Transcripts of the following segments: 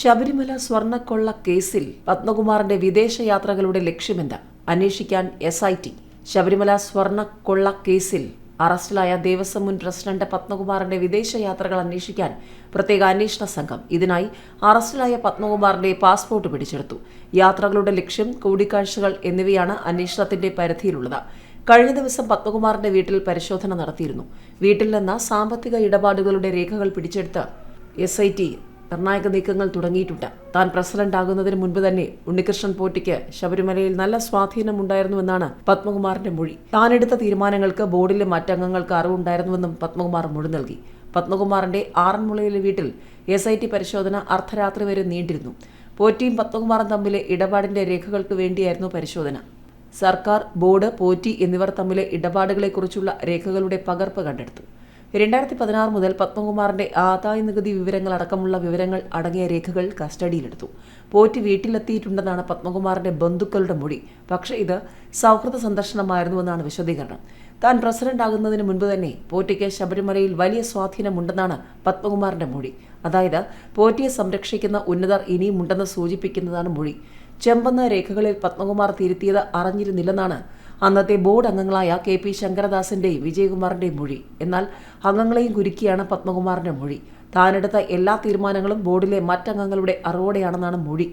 ശബരിമല സ്വർണക്കൊള്ള കേസിൽ പത്മകുമാറിന്റെ വിദേശയാത്രകളുടെ ലക്ഷ്യമെന്ത്? അന്വേഷിക്കാൻ എസ് ഐ ടി ശബരിമല സ്വർണക്കൊള്ള കേസിൽ അറസ്റ്റിലായ ദേവസ്വം മുൻ പ്രസിഡന്റ് പത്മകുമാറിന്റെ വിദേശയാത്രകൾ അന്വേഷിക്കാൻ പ്രത്യേക അന്വേഷണ സംഘം ഇതിനായി അറസ്റ്റിലായ പത്മകുമാറിന്റെ പാസ്പോർട്ട് പിടിച്ചെടുത്തു. യാത്രകളുടെ ലക്ഷ്യം കൂടിക്കാഴ്ചകൾ എന്നിവയാണ് അന്വേഷണത്തിന്റെ പരിധിയിലുള്ളത്. കഴിഞ്ഞ ദിവസം പത്മകുമാറിന്റെ വീട്ടിൽ പരിശോധന നടത്തിയിരുന്നു. വീട്ടിൽ നിന്ന് സാമ്പത്തിക ഇടപാടുകളുടെ രേഖകൾ പിടിച്ചെടുത്ത് എസ് ഐ ടി നിർണായക നീക്കങ്ങൾ തുടങ്ങിയിട്ടുണ്ട്. താൻ പ്രസിഡന്റ് ആകുന്നതിന് മുൻപ് തന്നെ ഉണ്ണികൃഷ്ണൻ പോറ്റിക്ക് ശബരിമലയിൽ നല്ല സ്വാധീനമുണ്ടായിരുന്നുവെന്നാണ് പത്മകുമാറിന്റെ മൊഴി. താനെടുത്ത തീരുമാനങ്ങൾക്ക് ബോർഡിലെ മറ്റംഗങ്ങൾക്ക് അറിവുണ്ടായിരുന്നുവെന്നും പത്മകുമാർ മൊഴി നൽകി. പത്മകുമാറിന്റെ ആറന്മുളയിലെ വീട്ടിൽ എസ് ഐ ടി പരിശോധന അർദ്ധരാത്രി വരെ നീണ്ടിരുന്നു. പോറ്റിയും പത്മകുമാറും തമ്മിലെ ഇടപാടിന്റെ രേഖകൾക്ക് വേണ്ടിയായിരുന്നു പരിശോധന. സർക്കാർ ബോർഡ് പോറ്റി എന്നിവർ തമ്മിലെ ഇടപാടുകളെക്കുറിച്ചുള്ള രേഖകളുടെ പകർപ്പ് കണ്ടെടുത്തു. രണ്ടായിരത്തി പതിനാറ് മുതൽ പത്മകുമാറിന്റെ ആദായ നികുതി വിവരങ്ങൾ അടക്കമുള്ള വിവരങ്ങൾ അടങ്ങിയ രേഖകൾ കസ്റ്റഡിയിലെടുത്തു. പോറ്റി വീട്ടിലെത്തിയിട്ടുണ്ടെന്നാണ് പത്മകുമാറിന്റെ ബന്ധുക്കളുടെ മൊഴി. പക്ഷേ ഇത് സൗഹൃദ സന്ദർശനമായിരുന്നുവെന്നാണ് വിശദീകരണം. താൻ പ്രസിഡന്റ് ആകുന്നതിന് മുൻപ് തന്നെ പോറ്റിക്ക് ശബരിമലയിൽ വലിയ സ്വാധീനമുണ്ടെന്നാണ് പത്മകുമാറിന്റെ മൊഴി. അതായത് പോറ്റിയെ സംരക്ഷിക്കുന്ന ഉന്നതർ ഇനിയുമുണ്ടെന്ന് സൂചിപ്പിക്കുന്നതാണ് മൊഴി. ചെമ്പന്ന രേഖകളിൽ പത്മകുമാർ തിരുത്തിയത് അറിഞ്ഞിരുന്നില്ലെന്നാണ് അന്നത്തെ ബോർഡ് അംഗങ്ങളായ കെ പി ശങ്കരദാസിന്റെയും വിജയകുമാറിന്റെയും മൊഴി. എന്നാൽ അംഗങ്ങളെയും കുരുക്കിയാണ് പത്മകുമാറിന്റെ മൊഴി. താനെടുത്ത എല്ലാ തീരുമാനങ്ങളും ബോർഡിലെ മറ്റംഗങ്ങളുടെ അറിവോടെയാണെന്നാണ് മൊഴി.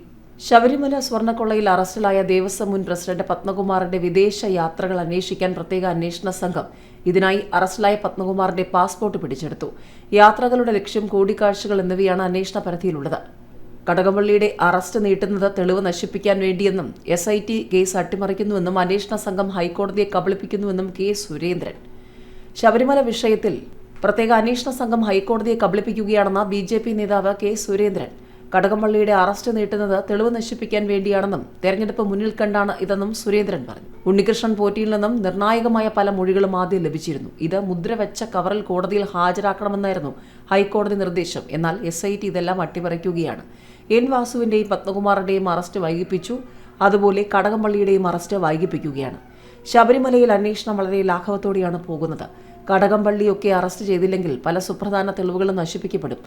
ശബരിമല സ്വർണക്കൊള്ളയിൽ അറസ്റ്റിലായ ദേവസ്വം മുൻ പ്രസിഡന്റ് പത്മകുമാറിന്റെ വിദേശ യാത്രകൾ അന്വേഷിക്കാൻ പ്രത്യേക അന്വേഷണ സംഘം ഇതിനായി അറസ്റ്റിലായ പത്മകുമാറിന്റെ പാസ്പോർട്ട് പിടിച്ചെടുത്തു. യാത്രകളുടെ ലക്ഷ്യം കൂടിക്കാഴ്ചകൾ എന്നിവയാണ് അന്വേഷണ പരിധിയിലുള്ളത്. കടകംപള്ളിയുടെ അറസ്റ്റ് നീട്ടുന്നത് തെളിവ് നശിപ്പിക്കാൻ വേണ്ടിയെന്നും എസ് ഐ ടി കേസ് അട്ടിമറിക്കുന്നുവെന്നും അന്വേഷണ സംഘം ഹൈക്കോടതിയെ കബളിപ്പിക്കുന്നുവെന്നും കെ സുരേന്ദ്രൻ. ശബരിമല വിഷയത്തിൽ പ്രത്യേക അന്വേഷണ സംഘം ഹൈക്കോടതിയെ കബളിപ്പിക്കുകയാണെന്ന ബി ജെ പി നേതാവ് കെ സുരേന്ദ്രൻ. കടകംപള്ളിയുടെ അറസ്റ്റ് നീട്ടുന്നത് തെളിവ് നശിപ്പിക്കാൻ വേണ്ടിയാണെന്നും തെരഞ്ഞെടുപ്പ് മുന്നിൽ കണ്ടാണ് ഇതെന്നും സുരേന്ദ്രൻ പറഞ്ഞു. ഉണ്ണികൃഷ്ണൻ പോറ്റിയിൽ നിന്നും നിർണായകമായ പല മൊഴികളും ആദ്യം ലഭിച്ചിരുന്നു. ഇത് മുദ്ര വെച്ച കവറിൽ കോടതിയിൽ ഹാജരാക്കണമെന്നായിരുന്നു ഹൈക്കോടതി നിർദ്ദേശം. എന്നാൽ എസ് ഇതെല്ലാം അട്ടിമറിക്കുകയാണ്. N വാസുവിന്റെയും പത്മകുമാറിന്റെയും arrest വൈകിപ്പിച്ചു. അതുപോലെ കടകംപള്ളിയുടെയും അറസ്റ്റ് വൈകിപ്പിക്കുകയാണ്. ശബരിമലയിൽ അന്വേഷണം വളരെ ലാഘവത്തോടെയാണ് പോകുന്നത്. കടകംപള്ളിയൊക്കെ അറസ്റ്റ് ചെയ്തില്ലെങ്കിൽ പല സുപ്രധാന തെളിവുകളും നശിപ്പിക്കപ്പെടും.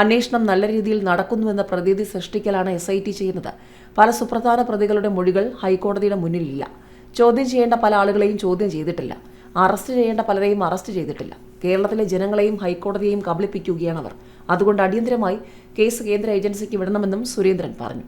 അന്വേഷണം നല്ല രീതിയിൽ നടക്കുന്നുവെന്ന പ്രതീതി സൃഷ്ടിക്കലാണ് എസ് ചെയ്യുന്നത്. പല സുപ്രധാന പ്രതികളുടെ മൊഴികൾ ഹൈക്കോടതിയുടെ മുന്നിലില്ല. ചോദ്യം ചെയ്യേണ്ട പല ആളുകളെയും ചോദ്യം ചെയ്തിട്ടില്ല. അറസ്റ്റ് ചെയ്യേണ്ട പലരെയും അറസ്റ്റ് ചെയ്തിട്ടില്ല. കേരളത്തിലെ ജനങ്ങളെയും ഹൈക്കോടതിയെയും കബളിപ്പിക്കുകയാണ് അവർ അതുകൊണ്ട് അടിയന്തരമായി കേസ് കേന്ദ്ര ഏജൻസിക്ക് വിടണമെന്നും സുരേന്ദ്രൻ പറഞ്ഞു.